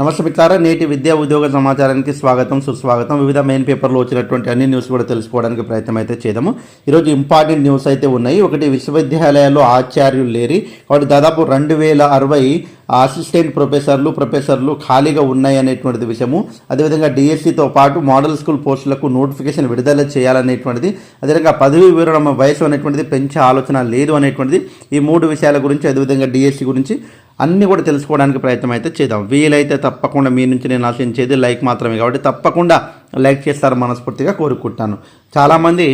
నమస్తే నేటి విద్యా ఉద్యోగ సమాచారానికి స్వాగతం సుస్వాగతం. వివిధ మెయిన్ పేపర్లో వచ్చినటువంటి అన్ని న్యూస్ కూడా తెలుసుకోవడానికి ప్రయత్నం అయితే చేద్దాము. ఈరోజు ఇంపార్టెంట్ న్యూస్ అయితే ఉన్నాయి. ఒకటి విశ్వవిద్యాలయాల్లో ఆచార్యులు లేరి. కాబట్టి దాదాపు రెండు వేల అరవై అసిస్టెంట్ ప్రొఫెసర్లు ప్రొఫెసర్లు ఖాళీగా ఉన్నాయి అనేటువంటిది విషయము. అదేవిధంగా డిఎస్సితో పాటు మోడల్ స్కూల్ పోస్టులకు నోటిఫికేషన్ విడుదల చేయాలనేటువంటిది అదేవిధంగా పదవి వివరణ వయసు అనేటువంటిది పెంచే ఆలోచన లేదు అనేటువంటిది. ఈ మూడు విషయాల గురించి అదేవిధంగా డిఎస్సి గురించి అన్నీ కూడా తెలుసుకోవడానికి ప్రయత్నం అయితే చేద్దాం. వీలైతే తప్పకుండా మీ నుంచి నేను ఆశించేది లైక్ మాత్రమే కాబట్టి తప్పకుండా లైక్ చేస్తారు మనస్ఫూర్తిగా కోరుకుంటాను. చాలామంది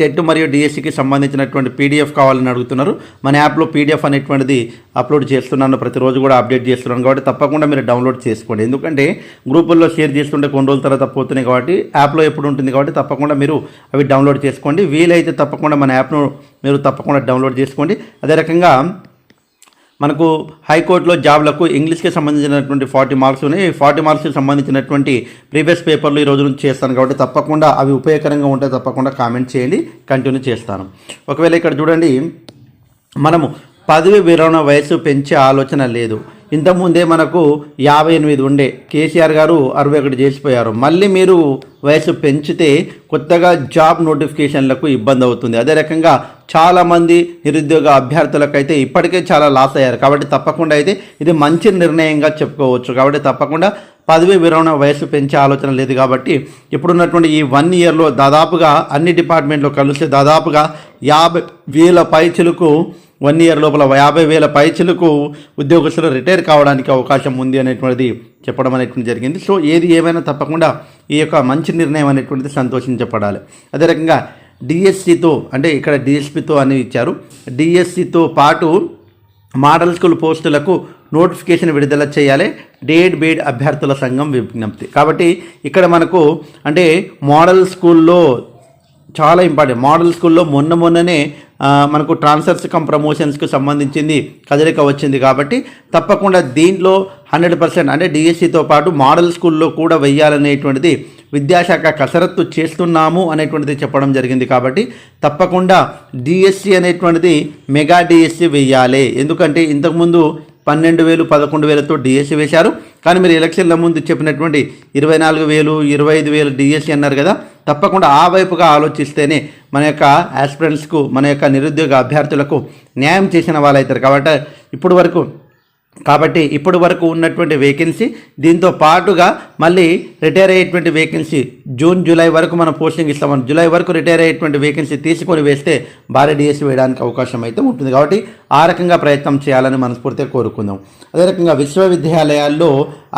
టెట్ మరియు డిఎస్సికి సంబంధించినటువంటి పీడిఎఫ్ కావాలని అడుగుతున్నారు. మన యాప్లో పీడిఎఫ్ అనేటువంటిది అప్లోడ్ చేస్తున్నాను. ప్రతిరోజు కూడా అప్డేట్ చేస్తున్నాను కాబట్టి తప్పకుండా మీరు డౌన్లోడ్ చేసుకోండి. ఎందుకంటే గ్రూపుల్లో షేర్ చేస్తుంటే కొన్ని రోజుల తర్వాత పోతున్నాయి కాబట్టి యాప్లో ఎప్పుడు ఉంటుంది కాబట్టి తప్పకుండా మీరు అవి డౌన్లోడ్ చేసుకోండి. వీలైతే తప్పకుండా మన యాప్ను మీరు తప్పకుండా డౌన్లోడ్ చేసుకోండి. అదే రకంగా మనకు హైకోర్టులో జాబ్లకు ఇంగ్లీష్కి సంబంధించినటువంటి ఫార్టీ మార్క్స్ ఉన్నాయి. ఫార్టీ మార్క్స్కి సంబంధించినటువంటి ప్రీవియస్ పేపర్లు ఈ రోజు నుంచి చేస్తాను కాబట్టి తప్పకుండా అవి ఉపయోగకరంగా ఉంటే తప్పకుండా కామెంట్ చేయండి. కంటిన్యూ చేస్తాను. ఒకవేళ ఇక్కడ చూడండి మనము పదవి విరమణ వయసు పెంచే ఆలోచన లేదు. ఇంతకుముందే మనకు యాభై ఎనిమిది ఉండే. కేసీఆర్ గారు అరవై ఒకటి చేసిపోయారు. మళ్ళీ మీరు వయసు పెంచితే కొత్తగా జాబ్ నోటిఫికేషన్లకు ఇబ్బంది అవుతుంది. అదే రకంగా చాలామంది నిరుద్యోగ అభ్యర్థులకైతే ఇప్పటికే చాలా లాస్ అయ్యారు. కాబట్టి తప్పకుండా అయితే ఇది మంచి నిర్ణయంగా చెప్పుకోవచ్చు. కాబట్టి తప్పకుండా పదవి విరమణ వయసు పెంచే ఆలోచన లేదు కాబట్టి ఇప్పుడున్నటువంటి ఈ వన్ ఇయర్లో దాదాపుగా అన్ని డిపార్ట్మెంట్లో కలిసి దాదాపుగా యాభై వేల పైచులకు వన్ ఇయర్ లోపల యాభై వేల పైచిలకు ఉద్యోగస్తులు రిటైర్ కావడానికి అవకాశం ఉంది అనేటువంటిది చెప్పడం అనేటువంటి జరిగింది. సో ఏది ఏమైనా తప్పకుండా ఈ యొక్క మంచి నిర్ణయం అనేటువంటిది సంతోషించబడాలి. అదే రకంగా డిఎస్సితో అంటే ఇక్కడ డిఎస్పితో అని ఇచ్చారు. డిఎస్సితో పాటు మోడల్ స్కూల్ పోస్టులకు నోటిఫికేషన్ విడుదల చేయాలి. డేడ్ బేడ్ అభ్యర్థుల సంఘం విజ్ఞప్తి. కాబట్టి ఇక్కడ మనకు అంటే మోడల్ స్కూల్లో చాలా ఇంపార్టెంట్ మోడల్ స్కూల్లో మొన్న మొన్ననే మనకు ట్రాన్స్ఫర్స్ కమ్ ప్రమోషన్స్కి సంబంధించింది కదలిక వచ్చింది కాబట్టి తప్పకుండా దీంట్లో హండ్రెడ్ పర్సెంట్ అంటే డిఎస్సితో పాటు మోడల్ స్కూల్లో కూడా వెయ్యాలనేటువంటిది విద్యాశాఖ కసరత్తు చేస్తున్నాము అనేటువంటిది చెప్పడం జరిగింది కాబట్టి తప్పకుండా డిఎస్సి అనేటువంటిది మెగా డిఎస్సి వెయ్యాలి. ఎందుకంటే ఇంతకుముందు పన్నెండు వేలు పదకొండు వేలతో డిఎస్సి వేశారు. కానీ మీరు ఎలక్షన్ల ముందు చెప్పినటువంటి ఇరవై నాలుగు వేలు ఇరవై ఐదు వేలు డిఎస్సి అన్నారు కదా తప్పకుండా ఆ వైపుగా ఆలోచిస్తేనే మన యొక్క ఆస్పిరెంట్స్కు మన యొక్క నిరుద్యోగ అభ్యర్థులకు న్యాయం చేసిన వాళ్ళవుతారు కాబట్టి ఇప్పుడు వరకు కాబట్టి ఇప్పటి వరకు ఉన్నటువంటి వేకెన్సీ దీంతో పాటుగా మళ్ళీ రిటైర్ అయ్యేటువంటి వేకెన్సీ జూన్ జూలై వరకు మనం పోస్టింగ్ ఇస్తామని జూలై వరకు రిటైర్ అయ్యేటువంటి వేకెన్సీ తీసుకొని వేస్తే భారీ డిఎస్సీ వేయడానికి అవకాశం అయితే ఉంటుంది. కాబట్టి ఆ రకంగా ప్రయత్నం చేయాలని మనస్ఫూర్తిగా కోరుకుందాం. అదే రకంగా విశ్వవిద్యాలయాల్లో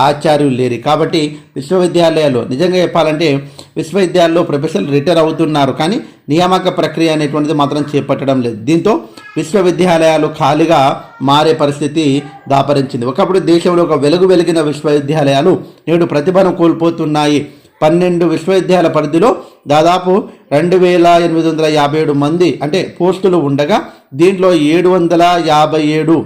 ఆచార్యులు లేరు. కాబట్టి విశ్వవిద్యాలయాల్లో నిజంగా చెప్పాలంటే విశ్వవిద్యాలయాల్లో ప్రొఫెసర్లు రిటైర్ అవుతున్నారు. కానీ నియామక ప్రక్రియ అనేటువంటిది మాత్రం చేపట్టడం లేదు. దీంతో విశ్వవిద్యాలయాలు ఖాళీగా మారే పరిస్థితి దాపరించింది. ఒకప్పుడు దేశంలో ఒక వెలుగు వెలిగిన విశ్వవిద్యాలయాలు నేడు ప్రతిభను కోల్పోతున్నాయి. పన్నెండు విశ్వవిద్యాలయ పరిధిలో దాదాపు రెండు వేల ఎనిమిది వందల యాభై ఏడు మంది అంటే పోస్టులు ఉండగా దీంట్లో ఏడు వందల యాభై ఏడు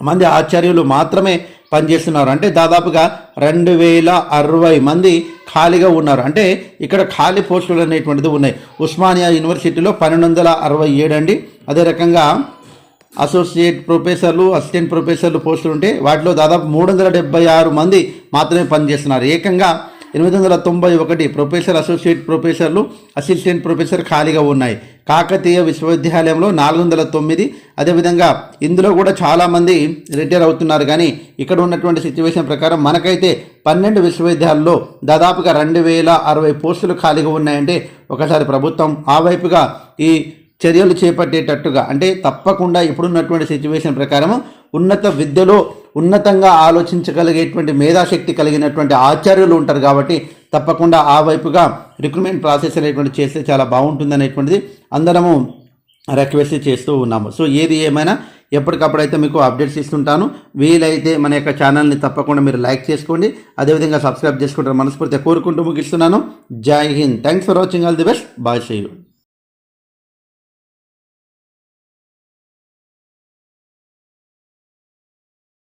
మంది ఆచార్యులు మాత్రమే పనిచేస్తున్నారు. అంటే దాదాపుగా రెండు వేల అరవై మంది ఖాళీగా ఉన్నారు. అంటే ఇక్కడ ఖాళీ పోస్టులు అనేటువంటిది ఉన్నాయి. ఉస్మానియా యూనివర్సిటీలో పన్నెండు వందల అరవై ఏడు అండి. అదే రకంగా అసోసియేట్ ప్రొఫెసర్లు అసిస్టెంట్ ప్రొఫెసర్లు పోస్టులు ఉంటే వాటిలో దాదాపు మూడు వందల డెబ్బై ఆరు మంది మాత్రమే పనిచేస్తున్నారు. ఏకంగా ఎనిమిది వందల తొంభై ఒకటి ప్రొఫెసర్ అసోసియేట్ ప్రొఫెసర్లు అసిస్టెంట్ ప్రొఫెసర్ ఖాళీగా ఉన్నాయి. కాకతీయ విశ్వవిద్యాలయంలో నాలుగు వందల తొమ్మిది. అదేవిధంగా ఇందులో కూడా చాలామంది రిటైర్ అవుతున్నారు. కానీ ఇక్కడ ఉన్నటువంటి సిచ్యువేషన్ ప్రకారం మనకైతే పన్నెండు విశ్వవిద్యాలయాల్లో దాదాపుగా రెండు వేల అరవై పోస్టులు ఖాళీగా ఉన్నాయంటే ఒకసారి ప్రభుత్వం ఆ వైపుగా ఈ చర్యలు చేపట్టేటట్టుగా అంటే తప్పకుండా ఇప్పుడున్నటువంటి సిచ్యువేషన్ ప్రకారం ఉన్నత విద్యలో ఉన్నతంగా ఆలోచించగలిగేటువంటి మేధాశక్తి కలిగినటువంటి ఆచార్యులు ఉంటారు కాబట్టి తప్పకుండా ఆ వైపుగా రిక్రూట్మెంట్ ప్రాసెస్ అనేటువంటి చేస్తే చాలా బాగుంటుంది అనేటువంటిది అందరము రిక్వెస్ట్ చేస్తూ ఉన్నాము. సో ఏది ఏమైనా ఎప్పటికప్పుడు అయితే మీకు అప్డేట్స్ ఇస్తుంటాను. వీలైతే మన యొక్క ఛానల్ని తప్పకుండా మీరు లైక్ చేసుకోండి. అదేవిధంగా సబ్స్క్రైబ్ చేసుకుంటారు మనస్ఫూర్తిగా కోరుకుంటూ ముగిస్తున్నాను. Jai Hind. Thanks for watching all the best bye see